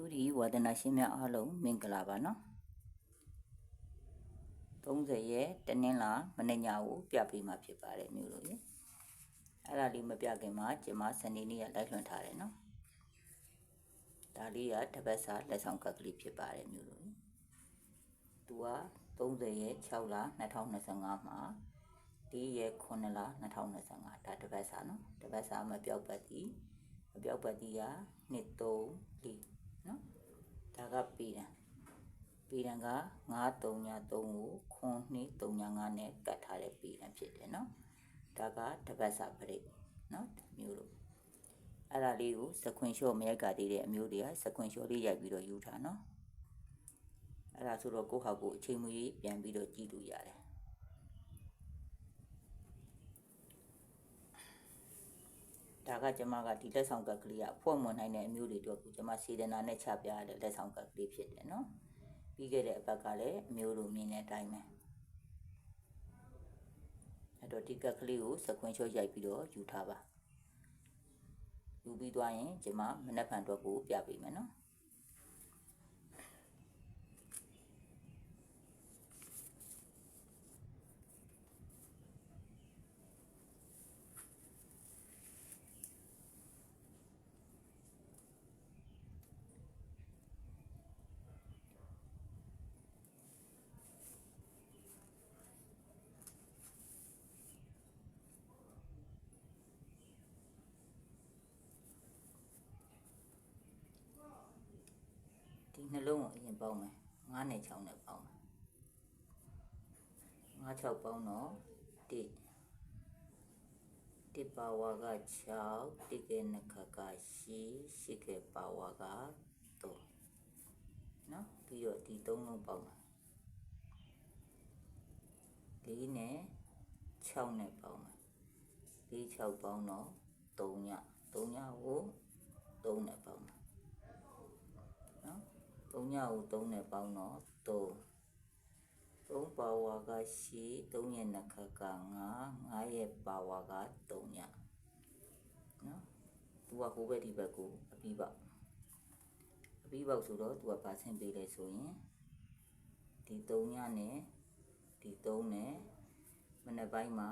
တူဒီဝါဒနာရှင်များအားလုံးမင်္ဂလာပါနော်30ရက်တနင်္လာမနေ့ညကိုပြပေးမှာဖြစ်ပါတယ်မျိုးလို့ရေအဲ့ဒါလေးမပြခင်မှာကျမစနေနေ့ကလိုက်လွှင့်ထားတယ်နော်ဒါလေးကတပတ်စာလက်ဆောင်ကပ်ကလေးဖြစ်ပါတယ်မျိုးလို့ရေသူက30ရက်6လ2025မှာဒီရက်9လ2025ဒါတပတ်စာနော်တပတ်စာမပြောက်ပတ်သည်မပြောက်ပတ်သည်က2 3 4 နော်ဒါကပြည်တယ်ပြည်တယ်က9 3ည3ကိုခွန်2 3ည5နဲ့ကတ်ထားတဲ့ပြည်တယ်ဖြစ်တယ်နော်ဒါကတပတ်စာပရိတ်နော်မျိုးလို့အဲ့ဒါလေးကိုစခွင်လျှော့မဲကသေးတဲ့အမျိုးတွေကစခွင်လျှော့လေးရိုက်ပြီးတော့ယူထားနော်အဲ့ဒါဆိုတော့ကိုယ့်ဟာကိုယ်အချိန်မီပြန်ပြီးတော့ကြည့်လို့ရတယ် ဒါကကျမကဒီလက်ဆောင်ကပ်ကလေးကဖွင့်မွန်နိုင်တဲ့အမျိုးတွေအတွက်ကိုကျမစေတနာနဲ့ချပြရတဲ့လက်ဆောင်ကပ်ကလေးဖြစ်တယ်နော်ပြီးခဲ့တဲ့အပတ်ကလည်းအမျိုးလိုမြင်တဲ့အတိုင်းပဲအဲ့တော့ဒီကပ်ကလေးကိုစကွင်းချော့ရိုက်ပြီးတော့ယူထားပါယူပြီးသွားရင်ကျမမနက်ဖြန်အတွက်ကိုပြပေးမယ်နော် ဒီ နှလုံးကိုအရင်ပေါင်းမယ်9နဲ့6နဲ့ပေါင်းမယ်9 6ပေါင်းတော့1 1ပါဝါက6တိကေနခကရှိရှိကေပါဝါက3နော်ပြီးတော့ဒီ3လုံးပေါင်းမယ်4နဲ့6နဲ့ပေါင်းမယ်4 6ပေါင်းတော့3ည3ညကို3နဲ့ပေါင်းမယ်နော် 3ညကို3နဲ့ပေါင်းတော့3 3ပါဝါကရှိ3ရဲ့နှစ်ခါက9 9ရဲ့ပါဝါက3ညနော်သူကဟိုဘက်ဒီဘက်ကိုအပြီးပေါက်အပြီးပေါက်ဆိုတော့သူကပါဆင့်ပေးလဲဆိုရင်ဒီ3ညနဲ့ဒီ3နဲ့မနေ့ပိုင်းမှာ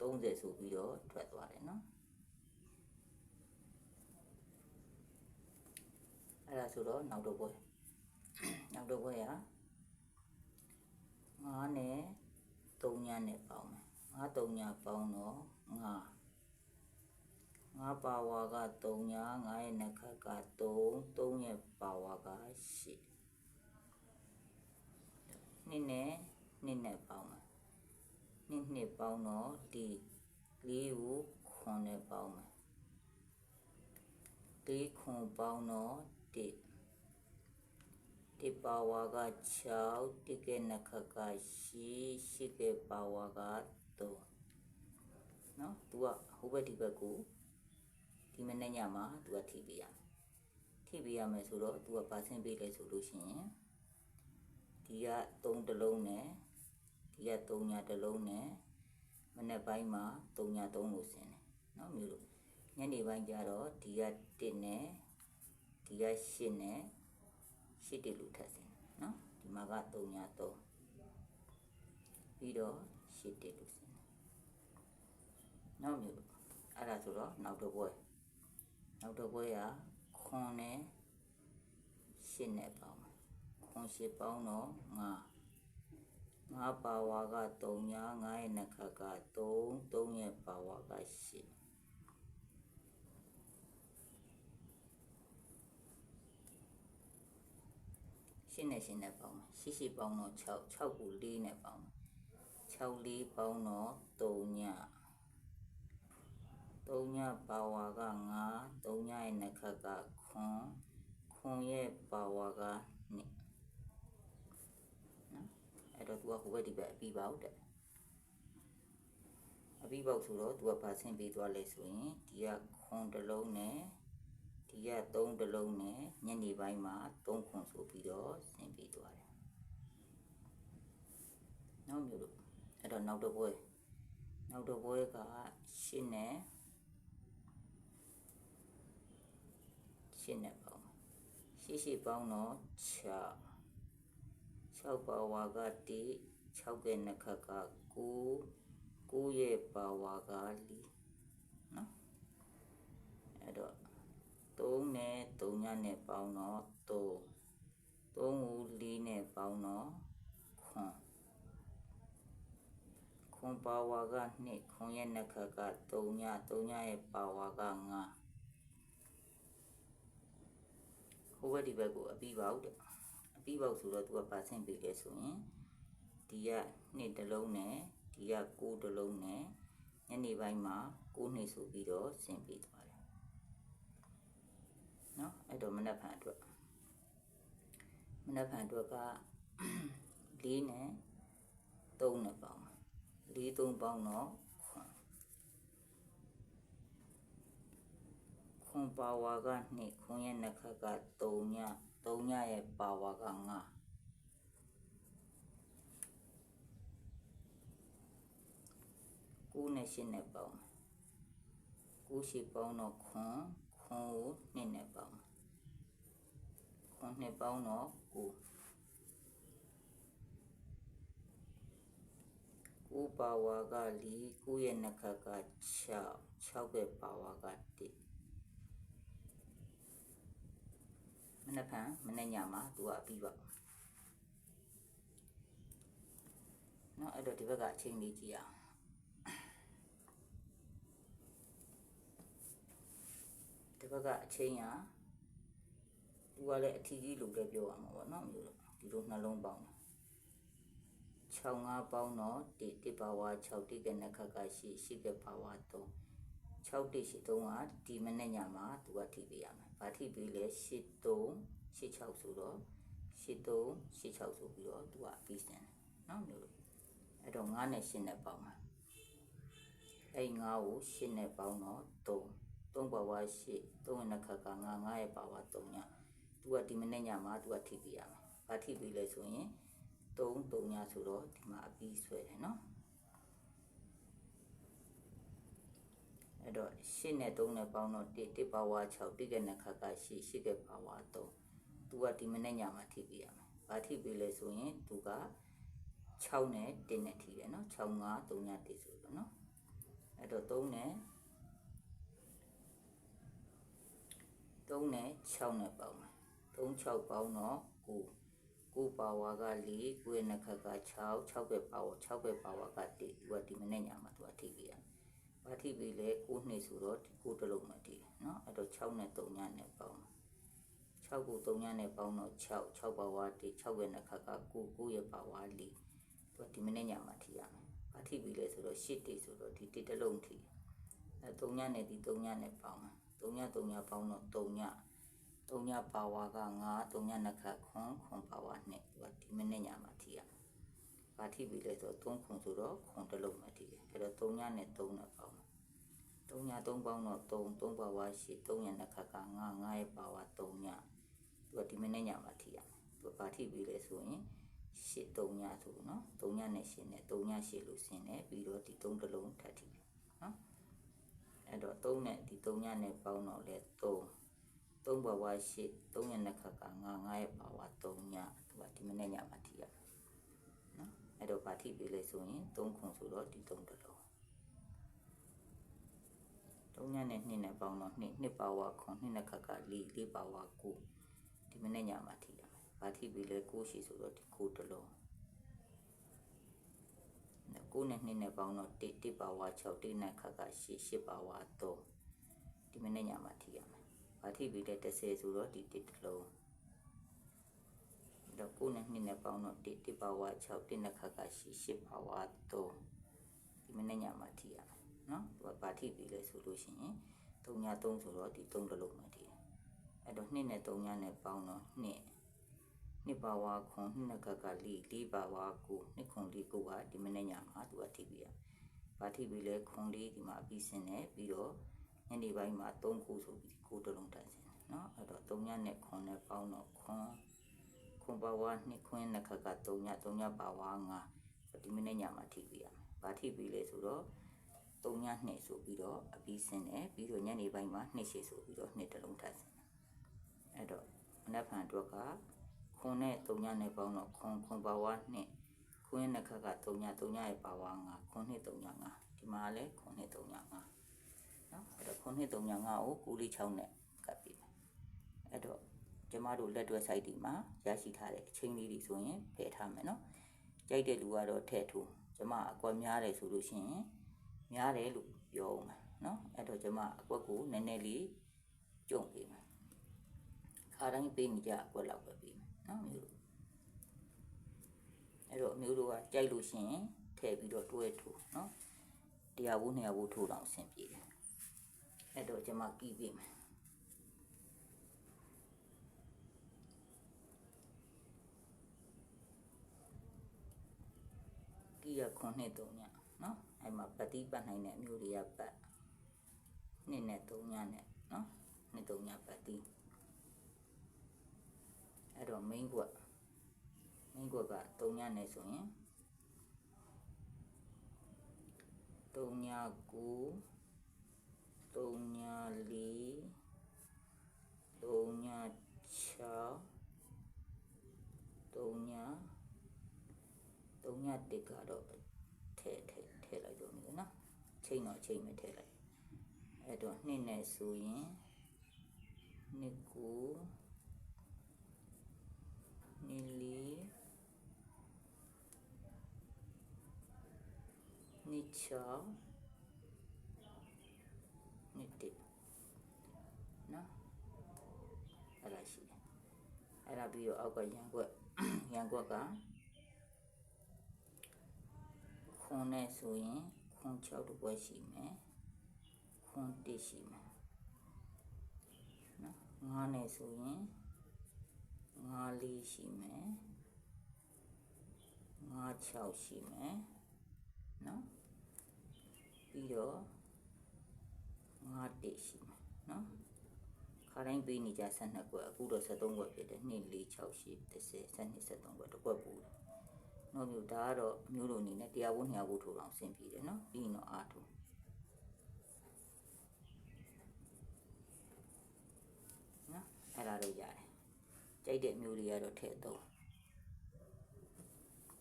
30ဆိုပြီးတော့ထွက်သွားတယ်နော်အဲ့ဒါဆိုတော့နောက်တော့ပွဲ နောက်တော့ပွဲက9နဲ့3ညနဲ့ပေါင်းမယ်9 3ညပေါင်းတော့9 9ပါဝါက3ည9ရဲ့နှစ်ခက်က3 3ရဲ့ပါဝါက8နှစ်နဲ့နှစ်နဲ့ပေါင်းမယ်နှစ်နှစ်ပေါင်းတော့ဒီလေးကိုခွန်နဲ့ပေါင်းမယ်လေးခွန်ပေါင်းတော့1 ဒီပါဝါက6တိကေနခကရှိရှိကေပါဝါက3နော်သူကဟိုဘက်ဒီဘက်ကိုဒီမနေ့ညမှာသူကထိပေးရမယ်ထိပေးရမယ်ဆိုတော့သူကပါဆင်းပေးလဲဆိုလို့ရှိရင်ဒီက3တလုံးနဲ့ဒီက3ညတလုံးနဲ့မနေ့ပိုင်းမှာ3ည3လို့ဆင်းတယ်နော်မျိုးလို့ညနေပိုင်းကျတော့ဒီက1နဲ့ဒီက8နဲ့ ရှစ်တလူထပ်စင်နော်ဒီမှာက3ည3ပြီးတော့ရှစ်တလူစင်နောက်မျိုးအဲ့ဒါဆိုတော့နောက်တော့ပွဲနောက်တော့ပွဲကခွန်နဲ့ရှစ်နဲ့ပေါင်းမယ်ခွန်ရှစ်ပေါင်းတော့9 9ပါဝါက3ည9ရဲ့နှစ်ခါက3 3ရဲ့ပါဝါက8 ရှင်းနဲ့ရှင်းနဲ့ပေါင်းမယ်ရှိရှိပေါင်းတော့6 6ကို4နဲ့ပေါင်းမယ်6 4ပေါင်းတော့3ည3ညပါဝါက9 3ညရဲ့နှစ်ခါကခွန်ခွန်ရဲ့ပါဝါက2နော်အဲ့တော့ तू ကဟိုဘက်ဒီဘက်အပြီးပေါက်တယ်အပြီးပေါက်ဆိုတော့ तू ကပါဆင်းပြီးသွားလဲဆိုရင်ဒီကခွန်တစ်လုံးနဲ့ ဒီက3တလုံးနဲ့ညနေပိုင်းမှာ3ခွန်ဆိုပြီးတော့ဆင်းပြီးသွားတယ်။နောက်မျိုးလို့အဲ့တော့နောက်တစ်ပွဲနောက်တစ်ပွဲကရှင်းနဲ့ရှင်းနဲ့ပေါ့ရှရှိရှိပေါင်းတော့6 6ပါဝါကတိ6ရဲ့နှစ်ခတ်က9 9ရဲ့ပါဝါက4နော်အဲ့တော့ 3နဲ့3ညနဲ့ပေါင်းတော့3 3ကို4နဲ့ပေါင်းတော့ခွန်ခွန်ပါဝါက2ခွန်ရဲ့နှစ်ခတ်က3ည3ညရဲ့ပါဝါက5ဟိုဘက်ဒီဘက်ကိုအပြီးပေါက်တဲ့အပြီးပေါက်ဆိုတော့သူကပါဆင့်ပေးတယ်ဆိုရင်ဒီက2တလုံးနဲ့ဒီက9တလုံးနဲ့ညနေပိုင်းမှာ9နှစ်ဆိုပြီးတော့ဆင့်ပေးသွား နော်အဲ့တော့မနက်ဖြန်အတွက်မနက်ဖြန်အတွက်က၄နဲ့၃နဲ့ပေါင်း၄၃ပေါင်းတော့ခွန်ပါဝါက2ခွန်ရဲ့နှခတ်က3ည3ညရဲ့ပါဝါက9ကိုးနဲ့ရှင်းနဲ့ပေါင်းကိုးရှိပေါင်းတော့ခွန် ခွန်ကို2နဲ့ပေါင်းခွန်2ပေါင်းတော့9 9ပါဝါက4 9ရဲ့နှစ်ခတ်က6 6ရဲ့ပါဝါက1မနေ့ကမနေ့ညမှာသူကအပြီးပါเนาะအဲ့တော့ဒီဘက်ကအချိန်လေးကြည့်အောင် ဘက်ကအချင်းရသူကလည်းအထီးကြီးလို့လည်းပြောရမှာပေါ့နော်မျိုးတော့ဒီလိုနှလုံးပေါင်းတာ65ပေါင်းတော့တိတိပါဝါ6တိကနခကရှိရှိကပါဝါ3 6တိရှိ3ကဒီမနေ့ညမှာသူကထိပေးရမယ်။ဘာထိပေးလဲ83 86ဆိုတော့83 86ဆိုပြီးတော့သူကပြီးစင်တယ်။နော်မျိုးလို့အဲ့တော့9နဲ့10နဲ့ပေါင်းမှာအဲ့9ကို10နဲ့ပေါင်းတော့3 3ပါဝါ8 3နခက9 9ရဲ့ပါဝါ3ညသူကဒီမနေ့ညမှာသူကထိပေးရမယ်။ဘာထိပေးလဲဆိုရင်3 3ညဆိုတော့ဒီမှာအပြီးဆွဲတယ်နော်အဲ့တော့8နဲ့3နဲ့ပေါင်းတော့1 1ပါဝါ6တိကနခက8 8ကပါဝါ3သူကဒီမနေ့ညမှာထိပေးရမယ်။ဘာထိပေးလဲဆိုရင်သူက6နဲ့1နဲ့ထိတယ်နော်6 5 3ည1ဆိုတော့နော်အဲ့တော့3နဲ့ 3နဲ့6နဲ့ပေါင်းမယ်3 6ပေါင်းတော့9 9ပါဝါက4 9ရဲ့နှစ်ခတ်က6 6ရဲ့ပါဝါ6ရဲ့ပါဝါက1သူကဒီမနေ့ညမှာသူကထိပေးရမယ်။ဘာထိပေးလဲ9နှစ်ဆိုတော့ဒီ9တလုံးမှထိတယ်နော်အဲ့တော့6နဲ့3ညနဲ့ပေါင်း6ကို3ညနဲ့ပေါင်းတော့6 6ပါဝါ1 6ရဲ့နှစ်ခတ်က9 9ရဲ့ပါဝါ4သူကဒီမနေ့ညမှာထိရမယ်။ဘာထိပေးလဲဆိုတော့8တိဆိုတော့ဒီ1တလုံးထိအဲ3ညနဲ့ဒီ3ညနဲ့ပေါင်း 3ည3ညပေါင်းတော့3ည3ညပါဝါက9 3ညနှစ်ခတ်ခွန်ခွန်ပါဝါ2သူကဒီမနေ့ညမှာထိရမယ်။ဘာထိပြီလဲဆိုတော့3ခွန်ဆိုတော့ခွန်တစ်လုံးမှထိတယ်။အဲ့တော့3ညနဲ့3နဲ့ပေါင်းတယ်။3ည3ပေါင်းတော့3 3ပါဝါရှိ3ညနှစ်ခတ်က9 9ရဲ့ပါဝါ3ညသူကဒီမနေ့ညမှာထိရမယ်။သူဘာထိပြီလဲဆိုရင်ရှစ်3ညဆိုနော်3ညနဲ့ရှင်းနဲ့3ညရှစ်လို့ဆင်းတယ်ပြီးတော့ဒီ3တစ်လုံးထပ်ထိတယ်နော် အဲ့တော့3နဲ့ဒီ3ညနဲ့ပေါင်းတော့လဲ3 3ဘဝရှိ3ရက်နှစ်ခါက9 9ရက်ပါဝါ3ညသူကဒီမနေ့ညမှာထိရနော်အဲ့တော့ဗာထိပြီလေဆိုရင်3ခုဆိုတော့ဒီ3တလုံး3ညနဲ့2နဲ့ပေါင်းတော့2 2ပါဝါခွန်2နှစ်ခါက4 4ပါဝါ9ဒီမနေ့ညမှာထိရမယ်ဗာထိပြီလေ9ရှိဆိုတော့ဒီ9တလုံး 9နဲ့2နဲ့ပေါင်းတော့1 1ပါဝါ6 1နဲ့ခါက8 8ပါဝါ3ဒီမနေ့ညမှာထိရမယ်ဘာထိပြီးတဲ့30ဆိုတော့ဒီတစ်တစ်လုံးတော့ကိုနဲ့နှစ်နဲ့ပေါင်းတော့တစ်တစ်ပါဝါ6တစ်နှစ်ခါကရှိ8ပါဝါ3ဒီမနေ့ညမှာထိရမယ်နော်သူကဘာထိပြီးလဲဆိုလို့ရှိရင်3ည3ဆိုတော့ဒီ3တစ်လုံးမှထိတယ်အဲ့တော့2နဲ့3ညနဲ့ပေါင်းတော့2 နှစ်ပါဝါခွန်နှစ်ကကလေးလေးပါဝါကိုနှစ်ခွန်လေးကိုကဒီမနေ့ညမှာသူကထိပ်ပြီးရဘာထိပ်ပြီးလဲခွန်လေးဒီမှာအပြီးစင်တယ်ပြီးတော့ညနေပိုင်းမှာ၃ခုဆိုပြီးကိုတလုံးတန်းစင်တယ်နော်အဲ့တော့၃ညနဲ့ခွန်နဲ့ပေါင်းတော့ခွန်ခွန်ပါဝါနှစ်ခွင်းနှစ်ခါက၃ည၃ညပါဝါ၅ဒီမနေ့ညမှာထိပ်ပြီးရမယ်ဘာထိပ်ပြီးလဲဆိုတော့၃ညနှစ်ဆိုပြီးတော့အပြီးစင်တယ်ပြီးတော့ညနေပိုင်းမှာနှစ်ရှည်ဆိုပြီးတော့နှစ်တလုံးတန်းစင်တယ်အဲ့တော့နက်ဖန်အတွက်က ခွန်နဲ့3ညနဲ့ပေါင်းတော့ခွန်ခွန်ပါဝါ2ခွန်ရဲ့နှစ်ခက်က3ည3ညရဲ့ပါဝါ9ခွန်နဲ့3ည9ဒီမှာလည်းခွန်နဲ့3ည9နော်အဲ့တော့ခွန်နဲ့3ည9ကိုကူလေး6နဲ့ကပ်ပြီးမယ်အဲ့တော့ကျမတို့လက်တွဲ site ဒီမှာရရှိထားတဲ့အချိန်လေးတွေဆိုရင်ဖယ်ထားမယ်နော်ကြိုက်တဲ့လူကတော့ထည့်ထိုးကျမအကွက်များတယ်ဆိုလို့ရှိရင်များတယ်လို့ပြောအောင်မယ်နော်အဲ့တော့ကျမအကွက်ကိုနည်းနည်းလေးကြုံပေးမယ်ခါတိုင်းပေးနေကြအကွက်လောက်ပဲပေးမယ် နော်မျိုးတို့အဲ့တော့မျိုးတို့ကကြိုက်လို့ရှိရင်ထည့်ပြီးတော့တွဲထိုးနော်တရားဘူးနှစ်ရာဘူးထိုးတော့အဆင်ပြေတယ်အဲ့တော့ကျမကီးပေးမယ်ကီးရခွန်နှစ်သုံးညနော်အဲ့မှာပတိပတ်နိုင်တဲ့အမျိုးတွေကပတ်နှစ်နဲ့သုံးညနဲ့နော်နှစ်သုံးညပတိအဲ့ တော့ main ကွက် main ကွက်ကသုံးညနဲ့ဆိုရင်သုံးညကိုသုံးညလေးသုံးည6သုံးညသုံးညတစ်ကတော့ထည့်ထည့်ထည့်လိုက်တော့မျိုးနော်ချိန်တော့ချိန်မထည့်လိုက်အဲ့တော့နှစ်နဲ့ဆိုရင်နှစ်ကို နှစ်လေးနှစ်ချောင်းနှစ်တစ်နော်အဲ့ဒါရှိတယ်အဲ့ဒါပြီးတော့အောက်ကရန်ကွက်ရန်ကွက်ကခွန်နဲ့ဆိုရင်ခွန်6တပွဲရှိမယ်ခွန်1ရှိမယ်နော်ငါးနဲ့ဆိုရင် ငါးလေးရှိမယ်ငါး6ရှိမယ်နော်ပြီးတော့ငါး1ရှိမယ်နော်ခါတိုင်းပေးနေကြ12ကွက်အခုတော့73ကွက်ဖြစ်တယ်2 4 6 8 10 12 73ကွက်တစ်ကွက်ပူတယ်နော်မျိုးဒါကတော့အမျိုးလိုအနေနဲ့တရားဝတ်နှစ်ရာဝတ်ထိုးအောင်ဆင်ပြေတယ်နော်ပြီးရင်တော့အားထိုးနော်အဲ့ဒါတော့ရတယ် ကြိုက်တဲ့မျိုးတွေကတော့ထည့်သုံး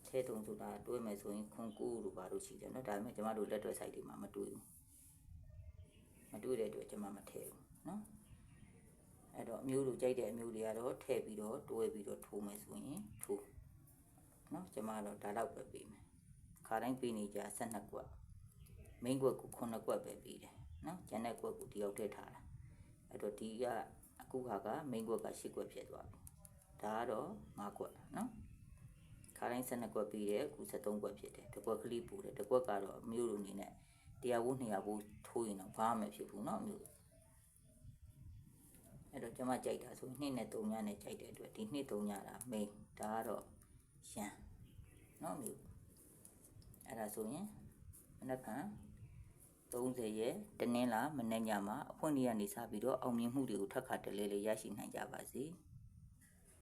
ထည့်သုံးဆိုတာတွေးမယ်ဆိုရင်ခွန်ကူတို့ဘာလို့ရှိတယ်နော်ဒါပေမဲ့ကျမတို့လက်တွဲ site တွေမှာမတွေးဘူးမတွေးတဲ့အတွက်ကျမမထည့်ဘူးနော်အဲ့တော့အမျိုးတို့ကြိုက်တဲ့အမျိုးတွေကတော့ထည့်ပြီးတော့တွဲပြီးတော့ထိုးမယ်ဆိုရင်ထိုးနော်ကျမတော့ဒါတော့ပဲပေးမယ်ခါတိုင်းပေးနေကြ12ကွက် main ကွက်ကို9ကွက်ပဲပေးတယ်နော်ကျန်တဲ့ကွက်ကိုတယောက်ထည့်ထားတာအဲ့တော့ဒီကအခုခါက main ကွက်က10ကွက်ဖြစ်သွားပြီ ဒါကတော့5ကွက်နော်ခါတိုင်း12ကွက်ပေးတယ်အခု73ကွက်ဖြစ်တယ်တစ်ကွက်ကလေးပူတယ်တစ်ကွက်ကတော့အမျိုးလိုအနေနဲ့တရားဝတ်200ဘူးထိုးရင်တော့ဘာမှမဖြစ်ဘူးเนาะအမျိုးအဲ့တော့ကျွန်မကြိုက်တာဆို2နဲ့3ညနဲ့ကြိုက်တဲ့အတွက်ဒီ2 3ညတာ main ဒါကတော့ရန်เนาะအမျိုးအဲ့ဒါဆိုရင်မနက်ဖြန်30ရက်တနင်္လာမနေ့ညမှာအဖွင့်နေ့ကနေစပြီးတော့အောင်မြင်မှုတွေကိုထပ်ခါတလဲလဲရရှိနိုင်ကြပါစေ။